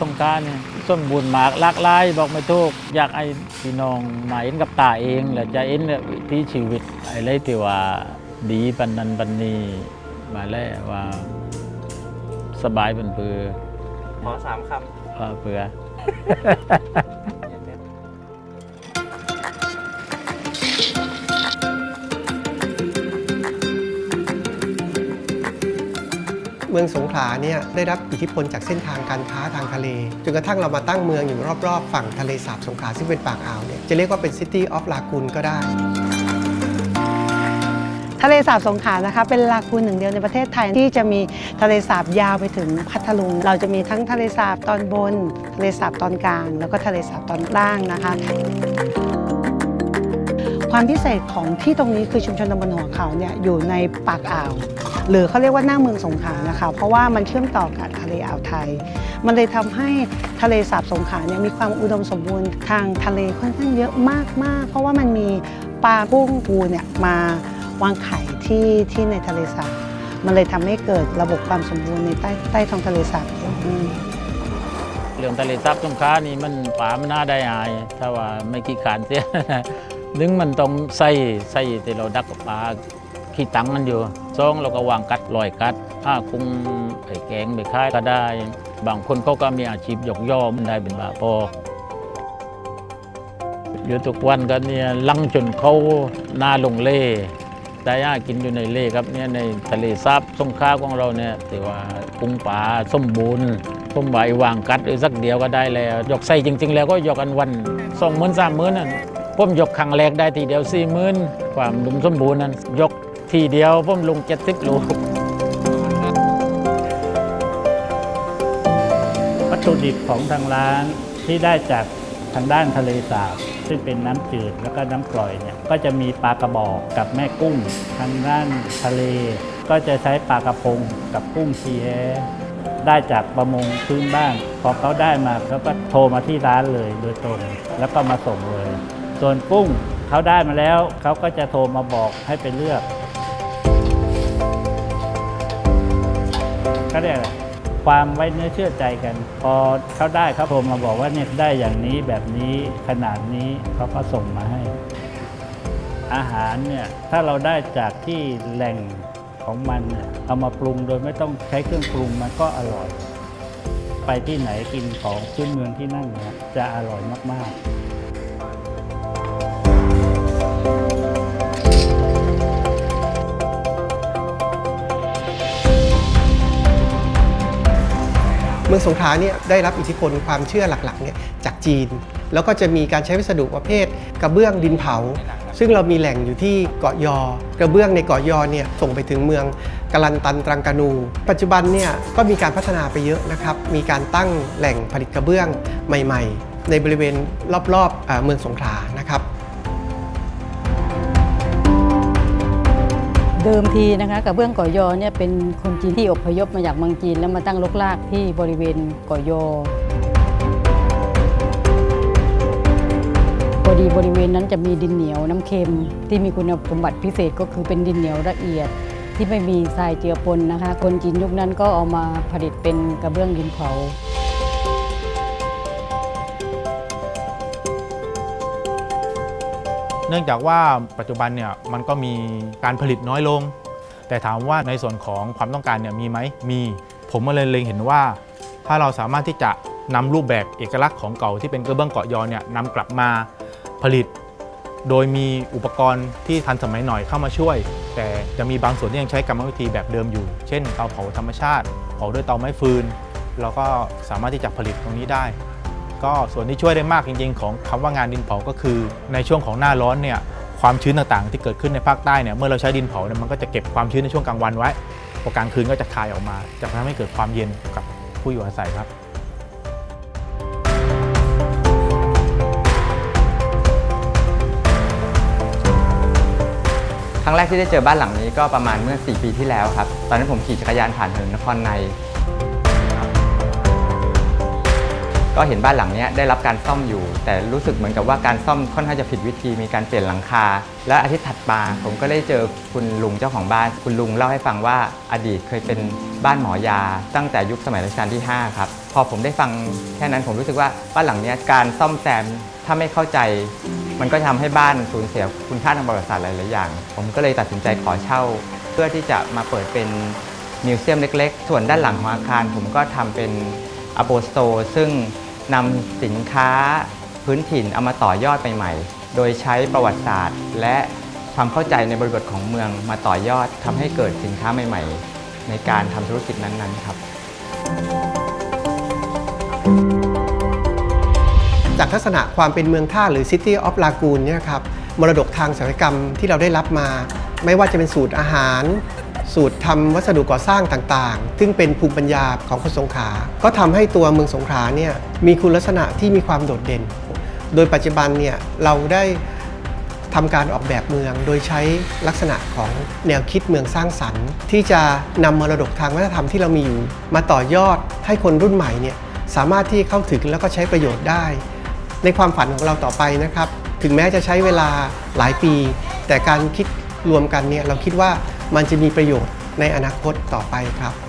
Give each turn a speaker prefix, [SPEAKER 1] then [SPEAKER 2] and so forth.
[SPEAKER 1] สงกรารเนี่ยสมบูรณ์มากหลากหลายบอกไม่ถูกอยากไอ้พี่น้องมาเห็นกับตาเองและจะเห็นวิถีชีวิตไอ้ไรที่ว่าดีปันนันปันนี้มาแล้วว่าสบายเป็นเปือ
[SPEAKER 2] ขอสามค
[SPEAKER 1] ว่าเปือ
[SPEAKER 3] เมืองสงขลาเนี่ยได้รับอิทธิพลจากเส้นทางการค้าทางทะเล จนกระทั่งเรามาตั้งเมืองอยู่รอบๆ ฝั่งทะเลสาบสงขลาซึ่งเป็นปากอ่าวเนี่ยจะเรียกว่าเป็น City of Lagoon ก็ได้
[SPEAKER 4] ทะเลสาบสงขลานะคะเป็นลากูนหนึ่งเดียวในประเทศไทยที่จะมีทะเลสาบยาวไปถึงพัทลุง เราจะมีทั้งทะเลสาบตอนบน ทะเลสาบตอนกลาง แล้วก็ทะเลสาบตอนล่างนะคะ ความพิเศษของที่ตรงนี้คือชุมชนตำบลหัวเขาเนี่ยอยู่ในปากอ่าว หรือเขาเรียกว่าหน้าเมืองสงขลานะคะ เพราะว่ามันเชื่อมต่อกับทะเลอ่าวไทย มันเลยทำให้ทะเลสาบสงขลาเนี่ยมีความอุดมสมบูรณ์ทางทะเลค่อนข้างเยอะมากๆ เพราะว่ามันมีปลากุ้งปูเนี่ยมาวางไข่ที่ที่ในทะเลสาบมันเลยทำให้เกิดระบบความสมบูรณ์ในใต้ใต้ท้องทะเลสาบ
[SPEAKER 1] เรื่องทะเลซับสงขลานี่มันป่ามันน่าได้อาย ถ้าว่าไม่ขี้ขานเสีย นึงมันต้องใส่ใส่ที่เราดักปลาขี้ตังมันอยู่ซองเราก็วางกัดลอยกัดถ้ากุ้งไอ้แกงไปค่ายก็ได้ บางคนเขาก็มีอาชีพยกย่อมันได้เป็นบาปออยู่ทุกวันก็เนี่ยลังจนเขาหนาลงเล่ได้ยากินอยู่ในเล่ครับเนี่ยในทะเลซับสงขลาของเราเนี่ยถือว่ากุ้งปลาสมบูรณ์ผมว่าไอ้วางกัดไอ้สักเดียวก็ได้แล้ว ยกใส่จริง ๆ แล้วก็ยกกันวันสองหมื่นสามหมื่นนั่น ผมยกครั้งแรกได้ทีเดียวสี่หมื่นความดุมสมบูรณ์นั้น ยกทีเดียวผมลงเจ็ดสิบโล
[SPEAKER 5] วัตถุดิบของทางร้านที่ได้จากทางด้านทะเลสาบซึ่งเป็นน้ำจืดแล้วก็น้ำกร่อยเนี่ยก็จะมีปลากระบอกกับแม่กุ้ง ทางด้านทะเล ก็จะใช้ปลากระพงกับกุ้งเชีแฮได้จากประมงพื้นบ้าน พอเขาได้มาเขาก็โทรมาที่ร้านเลยโดยตรง แล้วก็มาส่งเลย ส่วนกุ้งเขาได้มาแล้ว เขาก็จะโทรมาบอกให้ไปเลือกก็เรียกอะไรความไว้เนื้อเชื่อใจกัน พอเขาได้เขาโทรมาบอกว่าเนี่ยได้อย่างนี้แบบนี้ขนาดนี้เขาก็ส่งมาให้ อาหารเนี่ยถ้าเราได้จากที่แหล่งของมันเอามาปรุงโดยไม่ต้องใช้เครื่องปรุงมันก็อร่อย ไปที่ไหนกินของพื้นเมืองที่นั่นเนี่ยจะอร่อยมาก ๆ
[SPEAKER 3] มืองสงขลาเนี่ยได้รับอิทธิพลความเชื่อหลักๆเนี่ยจากจีน แล้วก็จะมีการใช้วัสดุประเภท กระเบื้องดินเผา ซึ่งเรามีแหล่งอยู่ที่เกาะยอ กระเบื้องในเกาะยอเนี่ยส่งไปถึงเมืองกลันตันตรังกานู ปัจจุบันเนี่ยก็มีการพัฒนาไปเยอะนะครับมีการตั้งแหล่งผลิตกระเบื้องใหม่ ๆ ในบริเวณรอบๆเมืองสงขลานะครับ
[SPEAKER 6] เดิมทีนะคะกับเบื้องกาะยอเนี่ยเป็นคนจีนที่อพยพมาจากเมืองจีน แล้วมาตั้งรกรากที่บริเวณกาะยอพอดีบริเวณนั้นจะมีดินเหนียวน้ำเค็ม ที่มีคุณสมบัติพิเศษก็คือเป็นดินเหนียวละเอียด ที่ไม่มีทรายเจือปนนะคะ คนจีนยุคนั้นก็เอามาผลิตเป็นกระเบื้องดินเผา
[SPEAKER 7] เนื่องจากว่าปัจจุบันเนี่ยมันก็มีการผลิตน้อยลง แต่ถามว่าในส่วนของความต้องการเนี่ยมีไหมมี ผมก็เลยเล็งเห็นว่า ถ้าเราสามารถที่จะนำรูปแบบเอกลักษณ์ของเก่าที่เป็นกระเบื้องเกาะยอเนี่ยนำกลับมาผลิต โดยมีอุปกรณ์ที่ทันสมัยหน่อยเข้ามาช่วย แต่จะมีบางส่วนที่ยังใช้กรรมวิธีแบบเดิมอยู่ เช่นเตาเผาธรรมชาติเผาด้วยเตาไม้ฟืนเราก็สามารถที่จะผลิตตรงนี้ได้ ก็ส่วนที่ช่วยได้มากจริง ๆ ของคำว่างานดินเผาก็คือ ในช่วงของหน้าร้อนเนี่ยความชื้นต่างๆ ที่เกิดขึ้นในภาคใต้เนี่ยเมื่อเราใช้ดินเผาเนี่ยมันก็จะเก็บความชื้นในช่วงกลางวันไว้พอกลางคืนก็จะคายออกมาจะทำให้เกิดความเย็นกับผู้อยู่อาศัยครับค
[SPEAKER 2] รั้งแรกที่ได้เจอบ้านหลังนี้ก็ประมาณเมื่อ 4 ปีที่แล้วครับ ตอนนั้นผมขี่จักรยานผ่านถนนนครใน ก็เห็นบ้านหลังนี้ได้รับการซ่อมอยู่ แต่รู้สึกเหมือนกับว่าการซ่อมค่อนข้างจะผิดวิธีมีการเปลี่ยนหลังคา และอาทิตย์ถัดมาผมก็ได้เจอคุณลุงเจ้าของบ้าน คุณลุงเล่าให้ฟังว่าอดีตเคยเป็นบ้านหมอยา ตั้งแต่ยุคสมัยรัชกาลที่ 5 ครับ พอผมได้ฟังแค่นั้นผมรู้สึกว่าบ้านหลังนี้การซ่อมแซมถ้าไม่เข้าใจ มันก็ทำให้บ้านสูญเสียคุณค่าทางประวัติศาสตร์หลายๆอย่าง ผมก็เลยตัดสินใจขอเช่า เพื่อที่จะมาเปิดเป็นมิวเซียมเล็ก ๆ ส่วนด้านหลังของอาคาร ผมก็ทำเป็นอโปสโตซึ่ง นำสินค้าพื้นถิ่นเอามาต่อยอดใหม่ๆ โดยใช้ประวัติศาสตร์ และความเข้าใจในบริบทของเมืองมาต่อยอดทำให้เกิดสินค้าใหม่ ๆ ในการทำธุรกิจนั้นๆครับ
[SPEAKER 3] จากทัศนะความเป็นเมืองท่าหรือ City of Lagoon เนี่ยครับมรดกทางศิลปกรรมที่เราได้รับมา ไม่ว่าจะเป็นสูตรอาหาร สูตรทำวัสดุก่อสร้างต่างๆ ซึ่งเป็นภูมิปัญญาของคนสงขลาก็ทำให้ตัวเมืองสงขลาเนี่ยมีคุณลักษณะที่มีความโดดเด่น โดยปัจจุบันเนี่ยเราได้ทำการออกแบบเมืองโดยใช้ลักษณะของแนวคิดเมืองสร้างสรรค์ ที่จะนำมรดกทางวัฒนธรรมที่เรามีอยู่ มาต่อยอดให้คนรุ่นใหม่เนี่ยสามารถที่เข้าถึงแล้วก็ใช้ประโยชน์ได้ ในความฝันของเราต่อไปนะครับ ถึงแม้จะใช้เวลาหลายปี แต่การคิดรวมกันเนี่ยเราคิดว่า มันจะมีประโยชน์ในอนาคตต่อไปครับ